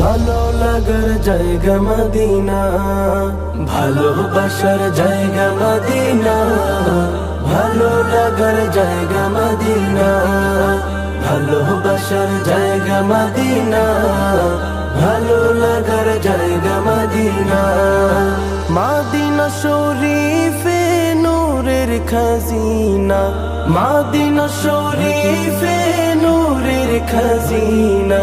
ভালো লাগার জায়গা মদিনা ভালোবাসার জায়গা মদিনা, ভালো লাগার জায়গা মদিনা ভালোবাসার জায়গা মদিনা, ভালো লাগার জায়গা মদিনা। মাদিনা শরীফে নূরের খাজিনা, মাদিনা শরীফে নূরের খাজিনা।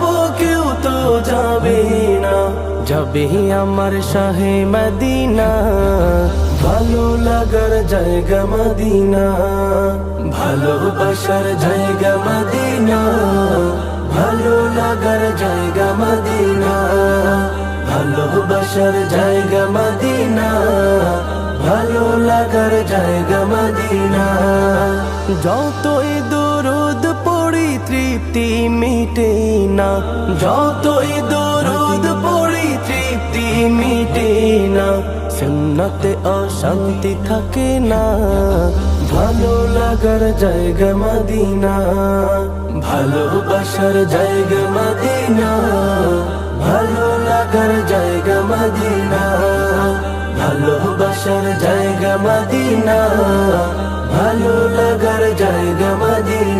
যাবে আমার শাহে মদিনা ভালো লাগার জায়গা মদিনা ভালোবাসার জায়গা মদিনা ভালো লাগার জায়গা মদিনা ভালোবাসার জায়গা মদিনা ভালো লাগার জায়গা মদিনা যতই দরুদ পড়ি তৃপ্তি মিটে না যতই তৃপ্তি মিটে না, সুন্নতে অশান্তি থাকে না। ভালো লাগার জায়গা মদিনা ভালোবাসার জায়গা মদিনা, ভালো লাগার জায়গা মদিনা ভালোবাসার জায়গা মদিনা, ভালো লাগার জায়গা মদিনা।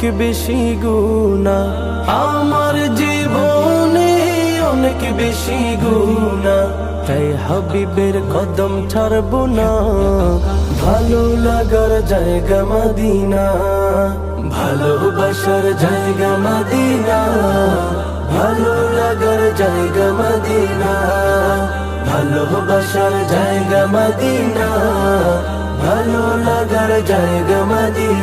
অনেক বেশি গুণা। আমার জীবনে অনেক বেশি গুণা। তাই হাবিবের কদম ছাড়ব না। ভালো লাগার জায়গা মদিনা। ভালোবাসার জায়গা মদিনা। ভালো লাগার জায়গা মদিনা। ভালোবাসার জায়গা মাদিনা। ভালো লাগার জায়গা মদিনা।